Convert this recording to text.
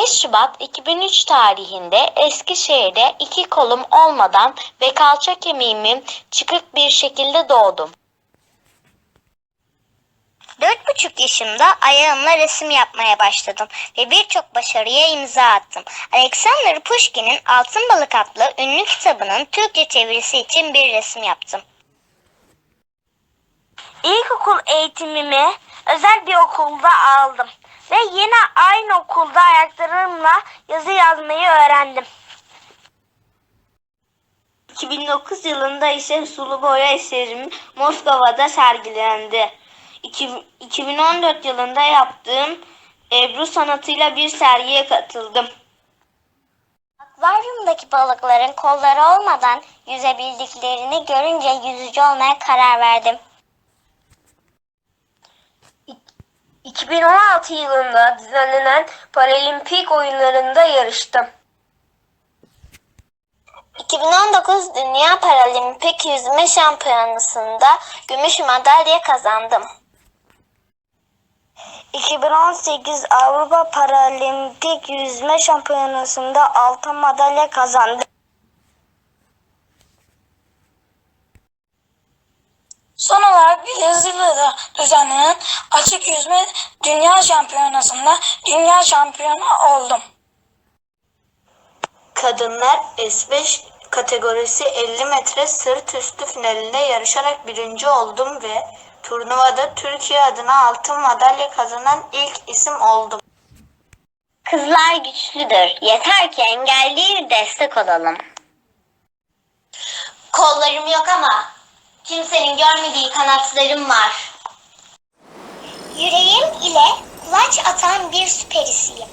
5 Şubat 2003 tarihinde Eskişehir'de iki kolum olmadan ve kalça kemiğimin çıkık bir şekilde doğdum. Dört buçuk yaşımda ayağımla resim yapmaya başladım ve birçok başarıya imza attım. Alexander Pushkin'in Altın Balık adlı ünlü kitabının Türkçe çevirisi için bir resim yaptım. İlkokul eğitimimi özel bir okulda aldım ve yine aynı okulda ayaklarımla yazı yazmayı öğrendim. 2009 yılında ise sulu boya eserim Moskova'da sergilendi. İki- 2014 yılında yaptığım Ebru sanatıyla bir sergiye katıldım. Akvaryumdaki balıkların kolları olmadan yüzebildiklerini görünce yüzücü olmaya karar verdim. 2016 yılında düzenlenen Paralimpik oyunlarında yarıştım. 2019 Dünya Paralimpik Yüzme Şampiyonası'nda gümüş madalya kazandım. 2018 Avrupa Paralimpik Yüzme Şampiyonası'nda altın madalya kazandım. Brezilya'da düzenlenen açık yüzme dünya şampiyonasında dünya şampiyonu oldum. Kadınlar S5 kategorisi 50 metre sırt üstü finalinde yarışarak birinci oldum ve turnuvada Türkiye adına altın madalya kazanan ilk isim oldum. Kızlar güçlüdür. Yeter ki engelliye destek olalım. Kollarım yok ama kimsenin görmediği kanatlarım var. Yüreğim ile kulaç atan bir süperim.